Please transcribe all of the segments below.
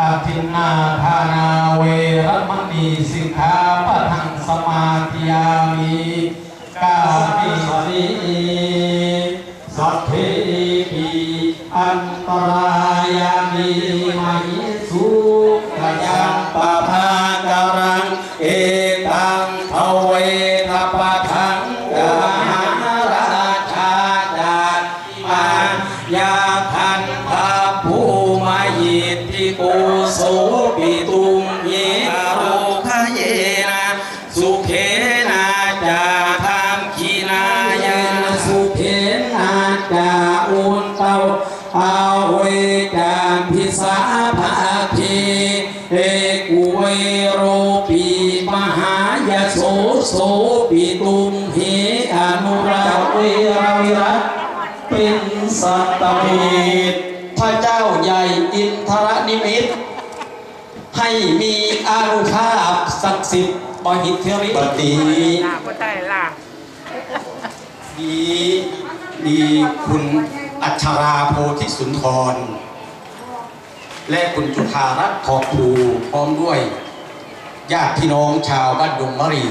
อาทินาทานาเวรมณีสิกขาปะทังสมาธิยามิกามิสี จาอุนเตาอาเวจามพิสาภาคีเอกุเวโรปีมหายโสโสปิตุมเหอนุราเวราวิรัตเป็นสัตมิตรพระเจ้าใหญ่อินทรนิมิตรให้มีอานุภาพศักดิ์สิทธิ์บหิทธิริบดีลาก็ได้ มีคุณอัชราโพธิสุนทร และคุณจุธารัตน์ทองภูพร้อมด้วยญาติพี่น้องชาวบ้านดงมะรี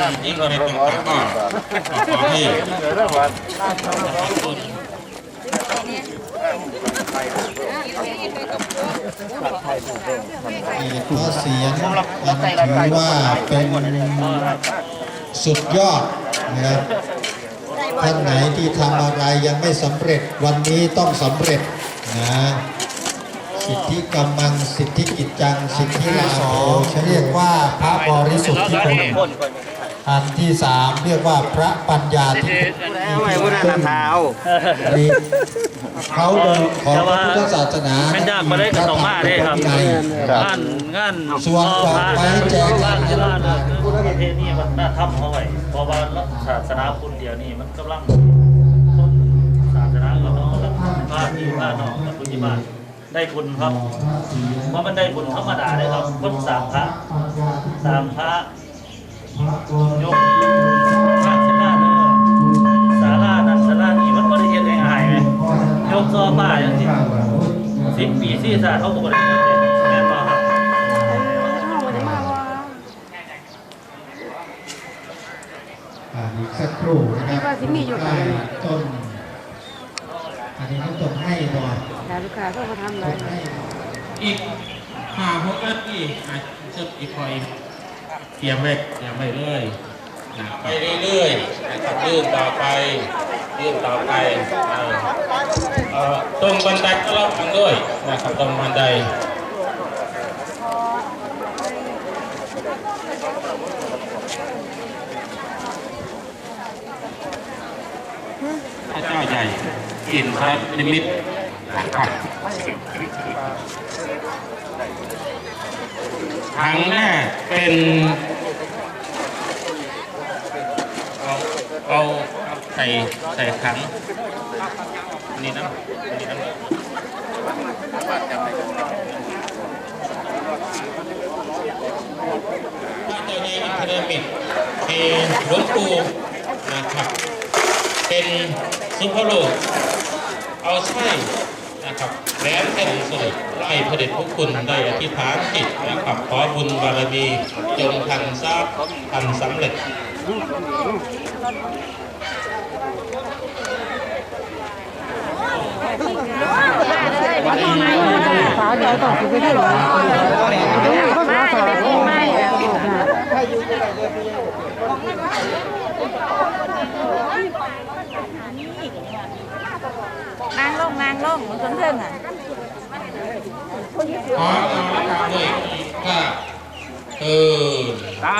ใกล้กันยิ่งอะไรต่างก็ขอให้คุณเสียงถือว่าเป็นสุดยอดนะครับท่านไหนที่ทำอะไรยังไม่สำเร็จวันนี้ต้องสำเร็จนะสิทธิกำมังสิทธิกิจจัง สิทธิลาโภเรียกว่าพระบริสุทธิ์ที่คุณ อันที่สามเรียกว่าพระปัญญาธิคุณนี่เขาเดินของพระพุทธศาสนาแม่นยากมาได้กับสองมาได้ครับในงานงานส่วนดอกไม้แจกงากันนที่บ้านประเทศนี้มันน่าทำเขาไว้เพราะว่าศาสนาพุทธเดียวนี่มันกำลังคนศาสนาเราต้องกำลังพาที่พานอกกับพุทธิบาลได้บุญครับเพราะมันได้บุญธรรมดาเลยครับคนสามพระสามพระ ยกพระชนะเนอสารานั้นสารานี้มันก็ได้เห็นง่ายๆไหมยกซอป้าอย่างที่สิบปีสี่ศาสตร์เขาบอกว่าได้เห็นแม่นบ่ครับอ่าอีกสักครู่นะครับว่าสิมีอยู่ใกกัล้ต้น อันนี้ต้องต้นให้ก่อนแต่ลูกค้าก็มาทำอะไรต้นให้อีกห้าหกนาทีอาจจะอีกคอย เตรียมไว้เตรียมไว้เลยนะไปเรื่อยๆนะครับยื่นต่อไปยื่นต่อไปเอ่อเอ่อตรงบันไดก็รับกันด้วยนะครับตรงบันไดพระเจ้าใหญ่อินทรนิมิตรนะครับค รั้งแรกเป็นเอาเอาใส่ใส่ขันอันนี้นะอันนี้นะพระเจ้าใหญ่อินทรนิมิตรเป็นหลวงปู่นะครับ เป็นซุปเปอร์โลเอาใช่ นะครับแหลมแท่นสวยไล่พระเดชพระคุณได้อธิษฐานจิตนะครับขอบุญบารมีจงทันทราบทันสำเร็จสาเดียวต้อไปได้หรอก็สาวสาวไม่ นางลงนางลงมันคนเรื่องอะขอเอาละครับด้วยอีกก็เออ สา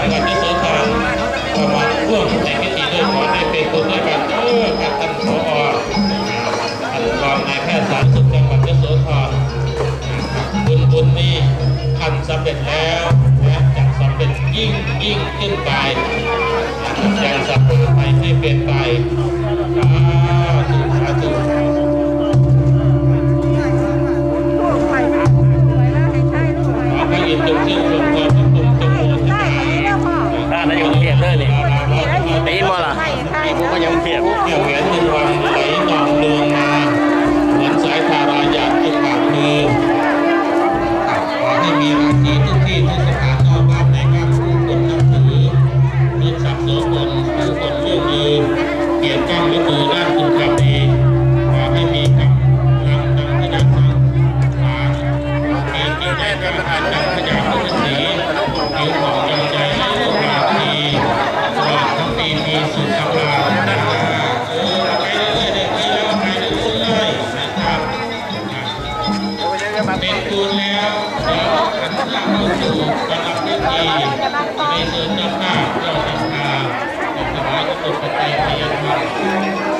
าวันที่โสธรเข้ามาร่วมในพิธีด้วยขอให้เป็นคนด้วยกันเออครับท่านผอท่านรองนายแพทย์สาธารณสุขจังหวัดยโสธรบุญบุญนี้ทำสำเร็จแล้วและจะสำเร็จยิ่งยิ่งขึ้นไปยังสัเร็จไปให้เป็นไป เป็นปูนแล้วแล้วหันหลังเข้าสู่กำลังพิธีในส่วนเำหาภาเจ้าทางทางถวายกุศลปัจจัยพยาธ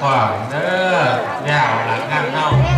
ความเด้อยาวหลังนั่เน่า